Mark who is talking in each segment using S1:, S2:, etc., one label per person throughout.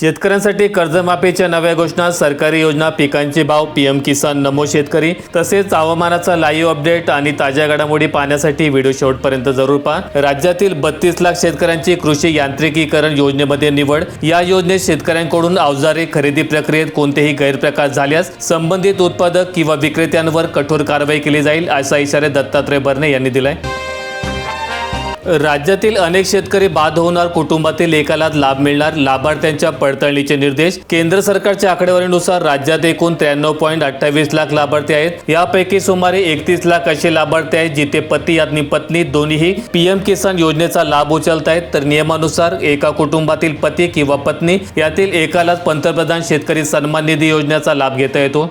S1: शेतकऱ्यांसाठी कर्जमाफीच्या नव्या घोषणा सरकारी योजना पिकांचे भाव पीएम किसान नमो शेतकरी तसेच हवामानाचा लाईव्ह अपडेट आणि ताज्या घडामोडी पाहण्यासाठी व्हिडिओ शेवटपर्यंत जरूर पहा. राज्यातील बत्तीस लाख शेतकऱ्यांची कृषी यांत्रिकीकरण योजनेमध्ये निवड. या योजनेत शेतकऱ्यांकडून अवजारे खरेदी प्रक्रियेत कोणतेही गैरप्रकार झाल्यास संबंधित उत्पादक किंवा विक्रेत्यांवर कठोर कारवाई केली जाईल असा इशारा दत्तात्रय भरणे यांनी दिलाय. राज्यातील अनेक शेतकरी बाद होणार कुटुंबातील एकालाच लाभ मिळणार लाभार्थ्यांच्या पडताळणीचे निर्देश केंद्र सरकारच्या आकडेवारीनुसार राज्यात एकूण त्र्याण्णव पॉईंट अठ्ठावीस लाख लाभार्थी आहेत. यापैकी सुमारे एकतीस लाख असे लाभार्थी आहेत जिथे पती आणि पत्नी दोन्हीही पीएम किसान योजनेचा लाभ उचलत आहेत. तर नियमानुसार एका कुटुंबातील पती किंवा पत्नी यातील एकालाच पंतप्रधान शेतकरी सन्मान निधी योजनेचा लाभ घेता येतो.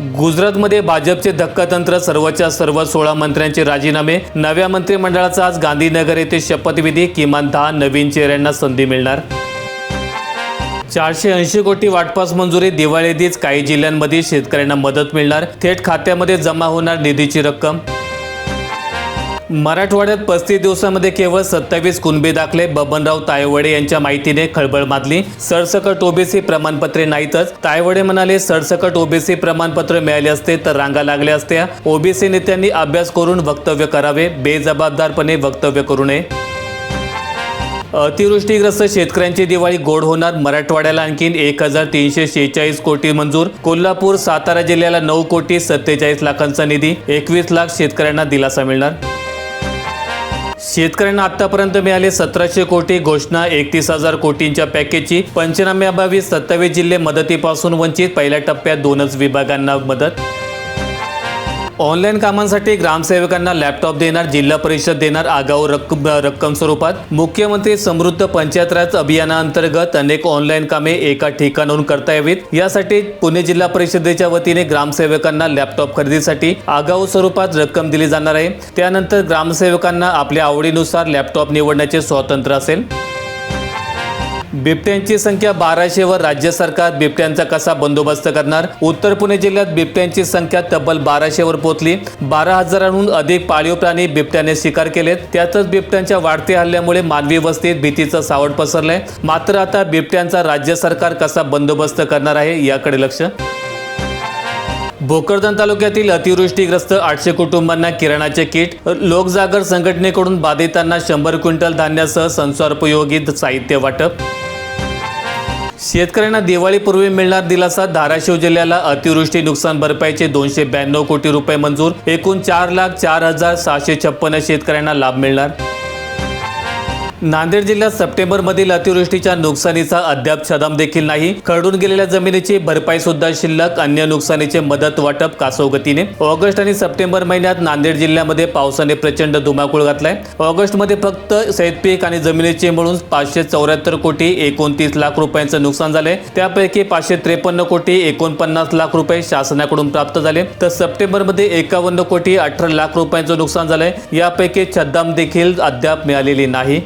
S1: गुजरातमध्ये भाजपचे धक्कातंत्र सर्वच्या सर्व सोळा मंत्र्यांचे राजीनामे. नव्या मंत्रिमंडळाचा आज गांधीनगर येथे शपथविधी. किमान दहा नवीन चेहऱ्यांना संधी मिळणार. चारशे ऐंशी कोटी वाटपास मंजुरी. दिवाळीआधीच काही जिल्ह्यांमध्ये शेतकऱ्यांना मदत मिळणार. थेट खात्यामध्ये जमा होणार निधीची रक्कम. मराठवाड्यात पस्तीस दिवसांमध्ये केवळ सत्तावीस कुणबी दाखले. बबनराव तायवडे यांच्या माहितीने खळबळ माजली. सरसकट ओबीसी प्रमाणपत्रे नाहीतच. तायवडे म्हणाले सरसकट ओबीसी प्रमाणपत्र मिळाले असते तर रांगा लागल्या असत्या. ओबीसी नेत्यांनी अभ्यास करून वक्तव्य करावे. बेजबाबदारपणे वक्तव्य करू नये. अतिवृष्टीग्रस्त शेतकऱ्यांची दिवाळी गोड होणार. मराठवाड्याला आणखीन एक हजार तीनशे शेहेचाळीस कोटी मंजूर. कोल्हापूर सातारा जिल्ह्याला नऊ कोटी सत्तेचाळीस लाखांचा निधी. एकवीस लाख शेतकऱ्यांना दिलासा मिळणार. शेतकऱ्यांना आतापर्यंत मिळाले सतराशे कोटी घोषणा एकतीस हजार कोटींच्या पॅकेजची. पंचनाम्याअभावी सत्तावीस जिल्हे मदतीपासून वंचित पहिल्या टप्प्यात दोनच विभागांना मदत. ऑनलाईन कामांसाठी ग्रामसेवकांना लॅपटॉप देणार जिल्हा परिषद देणार आगाऊ रक्कम रक्कम स्वरूपात. मुख्यमंत्री समृद्ध पंचायत राज अभियानाअंतर्गत अनेक ऑनलाईन कामे एका ठिकाणाहून करता यावीत. यासाठी पुणे जिल्हा परिषदेच्या वतीने ग्रामसेवकांना लॅपटॉप खरेदीसाठी आगाऊ स्वरूपात रक्कम दिली जाणार आहे. त्यानंतर ग्रामसेवकांना आपल्या आवडीनुसार लॅपटॉप निवडण्याचे स्वातंत्र्य असेल. बिबट्यांची संख्या बाराशेवर राज्य सरकार बिबट्यांचा कसा बंदोबस्त करणार? उत्तर पुणे जिल्ह्यात बिबट्यांची संख्या तब्बल बाराशेवर पोहोचली. बारा हजारांहून अधिक पाळीव प्राणी बिबट्याने शिकार केलेत. त्यातच बिबट्यांच्या वाढत्या हल्ल्यामुळे मानवी वस्तीत भीतीचं सावट पसरलंय. मात्र आता बिबट्यांचा राज्य सरकार कसा बंदोबस्त करणार आहे याकडे लक्ष? भोकरदन तालुक्यातील अतिवृष्टीग्रस्त आठशे कुटुंबांना किराणाचे किट. लोकजागर संघटनेकडून बाधितांना शंभर क्विंटल धान्यासह संसारोपयोगी साहित्य वाटप. शेतकऱ्यांना दिवाळीपूर्वी मिळणार दिलासा. धाराशिव जिल्ह्याला अतिवृष्टी नुकसान भरपाईचे दोनशे ब्याण्णव कोटी रुपये मंजूर. एकूण चार लाख चार हजार सहाशे छप्पन्न शेतकऱ्यांना लाभ मिळणार. नांदेड जिल्ह्यात सप्टेंबरमधील अतिवृष्टीच्या नुकसानीचा अद्याप छदाम देखील नाही. खरडून गेलेल्या जमिनीची भरपाई सुद्धा शिल्लक अन्य नुकसानीचे मदत वाटप कासवगतीने. ऑगस्ट आणि सप्टेंबर महिन्यात नांदेड जिल्ह्यामध्ये पावसाने प्रचंड धुमाकूळ घातलाय. ऑगस्टमध्ये फक्त शेतपीक आणि जमिनीचे मिळून पाचशे चौऱ्याहत्तर कोटी एकोणतीस लाख रुपयांचं नुकसान झाले त्यापैकी पाचशे त्रेपन्न कोटी एकोणपन्नास लाख रुपये शासनाकडून प्राप्त झाले. तर सप्टेंबरमध्ये एकावन्न कोटी अठरा लाख रुपयांचं नुकसान झालंय. यापैकी छद्दाम देखील अद्याप मिळालेली नाही.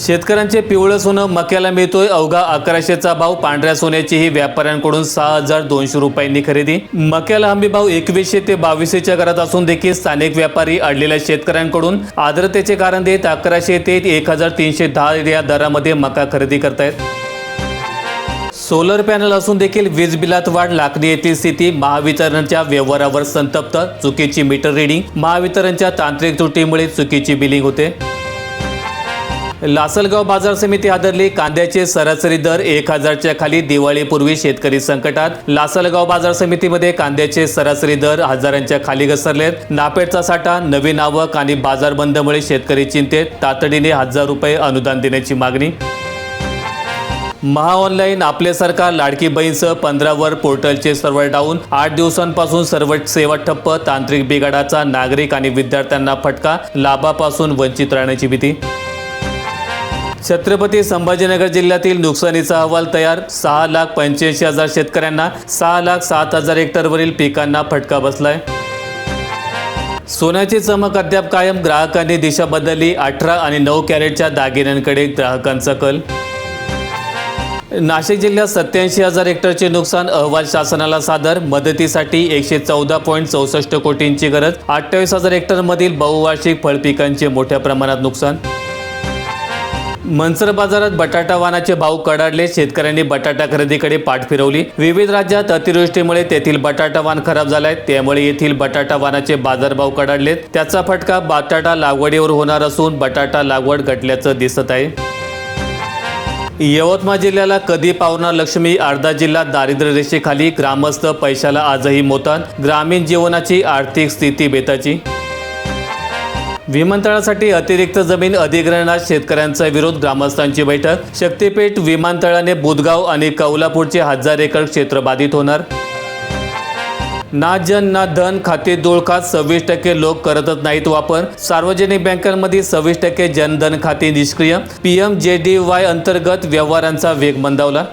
S1: शेतकऱ्यांचे पिवळं सोनं मक्याला मिळतोय. अवघा अकराशेचा भाव पांढऱ्या सोन्याचीही व्यापाऱ्यांकडून सहा हजार दोनशे रुपयांनी खरेदी. मक्याला हमी भाव एकवीसशे ते बावीसशेच्या घरात असून देखील स्थानिक व्यापारी अडलेल्या शेतकऱ्यांकडून आर्द्रतेचे कारण देत अकराशे ते एक हजार तीनशे दहा या दरामध्ये मका खरेदी करतायत. सोलर पॅनल असून देखील वीज बिलात वाढ लाकडी येथील स्थिती महावितरणच्या व्यवहारावर संतप्त. चुकीची मीटर रिडिंग महावितरणच्या तांत्रिक त्रुटीमुळे चुकीची बिलिंग होते. लासलगाव बाजार समिती आदरली कांद्याचे सरासरी दर एक हजारच्या खाली. दिवाळीपूर्वी शेतकरी संकटात. लासलगाव बाजार समितीमध्ये कांद्याचे सरासरी दर हजारांच्या खाली घसरलेत. नापेडचा साठा नवीन आवक आणि बाजार बंदमुळे शेतकरी चिंतेत. तातडीने हजार रुपये अनुदान देण्याची मागणी. महाऑनलाईन आपले सरकार लाडकी बहीणसह पंधरावर पोर्टलचे सर्व्हर डाऊन. आठ दिवसांपासून सर्व सेवा ठप्प तांत्रिक बिघाडाचा नागरिक आणि विद्यार्थ्यांना फटका लाभापासून वंचित राहण्याची भीती. छत्रपती संभाजीनगर जिल्ह्यातील नुकसानीचा अहवाल तयार. सहा लाख पंच्याऐंशी हजार शेतकऱ्यांना सहा लाख सात हजार हेक्टरवरील पिकांना फटका बसलाय. सोन्याची चमक अद्याप कायम. ग्राहकांनी दिशा बदलली. अठरा आणि नऊ कॅरेटच्या दागिन्यांकडे ग्राहकांचा कल. नाशिक जिल्ह्यात सत्याऐंशी हजार हेक्टरचे नुकसान अहवाल शासनाला सादर. मदतीसाठी एकशे चौदा पॉईंट चौसष्ट कोटींची गरज. अठ्ठावीस हजार हेक्टरमधील बहुवार्षिक फळपिकांचे मोठ्या प्रमाणात नुकसान. मनसर बाजारात बटाटा वाणाचे भाव कडाडले. शेतकऱ्यांनी बटाटा खरेदीकडे पाठ फिरवली. विविध राज्यात अतिवृष्टीमुळे तेथील बटाटा वाहन खराब झालाय. त्यामुळे येथील बटाटा वाणाचे बाजारभाव कडाडलेत. त्याचा फटका बटाटा लागवडीवर होणार असून बटाटा लागवड घटल्याचं दिसत आहे. यवतमाळ जिल्ह्याला कधी पावणार लक्ष्मी? अर्धा जिल्हा दारिद्र्य रेषेखाली ग्रामस्थ पैशाला आजही मोतात. ग्रामीण जीवनाची आर्थिक स्थिती बेताची. विमानतळासाठी अतिरिक्त जमीन अधिग्रहणात शेतकऱ्यांचा विरोध ग्रामस्थांची बैठक शक्तीपीठ विमानतळाने बुधगाव आणि कौलापूरचे हजार एकर क्षेत्र बाधित होणार. ना जन ना धन खाते खात सव्वीस टक्के लोक करतच नाहीत वापर. सार्वजनिक बँकांमध्ये सव्वीस टक्के जनधन खाते निष्क्रिय. पीएम जे डी वाय अंतर्गत व्यवहारांचा वेग मंदावला.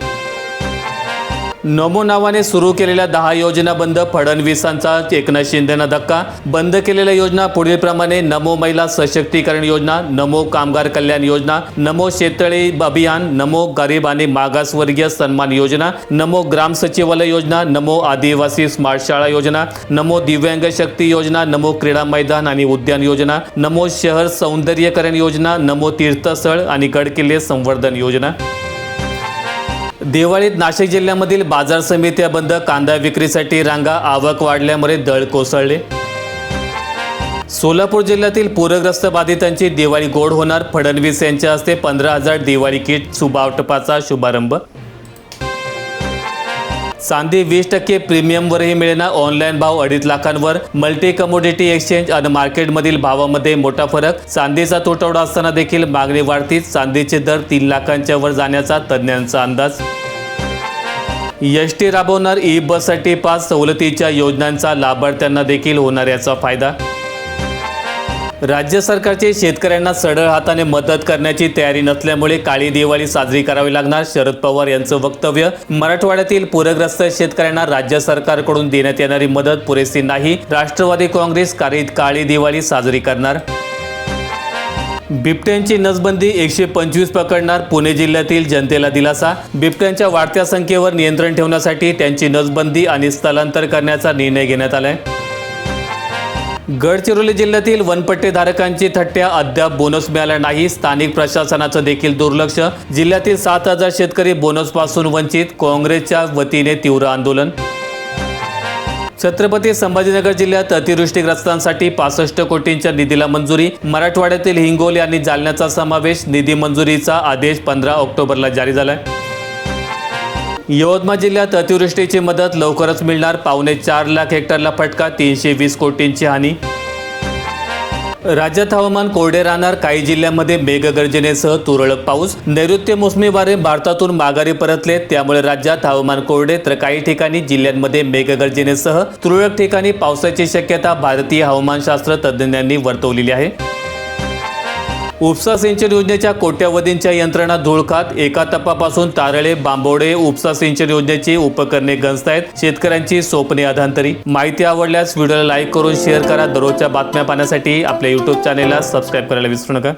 S1: नमो नावाने सुरू केलेल्या दहा योजना बंद फडणवीसांचा एकनाथ शिंदेना धक्का. बंद केलेल्या योजना पुढीलप्रमाणे नमो महिला सशक्तीकरण योजना नमो कामगार कल्याण योजना नमो शेततळे अभियान नमो गरीब आणि मागासवर्गीय सन्मान योजना नमो ग्राम सचिवालय योजना नमो आदिवासी स्मार्ट शाळा योजना नमो दिव्यांग शक्ती योजना नमो क्रीडा मैदान आणि उद्यान योजना नमो शहर सौंदर्यकरण योजना नमो तीर्थस्थळ आणि गडकिल्ले संवर्धन योजना. दिवाळीत नाशिक जिल्ह्यामधील बाजार समित्या बंद कांदा विक्रीसाठी रांगा आवक वाढल्यामुळे दळ कोसळले. सोलापूर जिल्ह्यातील पूरग्रस्त बाधितांची दिवाळी गोड होणार फडणवीस यांच्या हस्ते पंधरा हजार दिवाळी किट सुबावटपाचा शुभारंभ चांदी वीस टक्के प्रीमियमवरही मिळणार ऑनलाईन भाव अडीच लाखांवर. मल्टी कमोडिटी एक्सचेंज आणि मार्केटमधील भावामध्ये मोठा फरक. चांदीचा तुटवडा असताना देखील मागणी वाढतीच. चांदीचे दर तीन लाखांच्या वर जाण्याचा तज्ज्ञांचा अंदाज. एस टी राबवणार ई बससाठी पाच सवलतीच्या योजनांचा लाभार्थ्यांना देखील होणार याचा फायदा. राज्य सरकारचे शेतकऱ्यांना सढळ हाताने मदत करण्याची तयारी नसल्यामुळे काळी दिवाळी साजरी करावी लागणार. शरद पवार यांचं वक्तव्य मराठवाड्यातील पूरग्रस्त शेतकऱ्यांना राज्य सरकारकडून देण्यात येणारी मदत पुरेशी नाही. राष्ट्रवादी काँग्रेस काळी काळी दिवाळी साजरी करणार. बिबट्यांची नसबंदी एकशे पंचवीस पकडणार पुणे जिल्ह्यातील जनतेला दिलासा. बिबट्यांच्या वाढत्या संख्येवर नियंत्रण ठेवण्यासाठी त्यांची नसबंदी आणि स्थलांतर करण्याचा निर्णय घेण्यात आलाय. गडचिरोली जिल्ह्यातील वनपट्टेधारकांची थट्ट्या अद्याप बोनस मिळाला नाही. स्थानिक प्रशासनाचं देखील दुर्लक्ष. जिल्ह्यातील सात हजार शेतकरी बोनसपासून वंचित. काँग्रेसच्या वतीने तीव्र आंदोलन. छत्रपती संभाजीनगर जिल्ह्यात अतिवृष्टीग्रस्तांसाठी पासष्ट कोटींच्या निधीला मंजुरी. मराठवाड्यातील हिंगोली आणि जालन्याचा समावेश. निधी मंजुरीचा आदेश पंधरा ऑक्टोबरला जारी झालाय. यवतमाळ जिल्ह्यात अतिवृष्टीची मदत लवकरच मिळणार. पावणे चार लाख हेक्टरला फटका तीनशे वीस कोटींची हानी. राज्यात हवामान कोरडे राहणार. काही जिल्ह्यांमध्ये मेघगर्जनेसह तुरळक पाऊस. नैऋत्य मोसमी वारे भारतातून माघारी परतले. त्यामुळे राज्यात हवामान कोरडे तर काही ठिकाणी जिल्ह्यांमध्ये मेघगर्जनेसह तुरळक ठिकाणी पावसाची शक्यता. भारतीय हवामानशास्त्र तज्ज्ञांनी वर्तवलेली आहे. उपसा सिंचन योजनेच्या कोट्यावधींच्या यंत्रणा धुळखात एका तपापासून तारळे बांबोडे उपसा सिंचन योजनेची उपकरणे गंजतायत. शेतकऱ्यांची स्वप्ने अधांतरी. माहिती आवडल्यास व्हिडिओला लाईक करून शेअर करा. दररोजच्या बातम्या पाहण्यासाठी आपल्या युट्यूब चॅनेलला सबस्क्राईब करायला विसरू नका.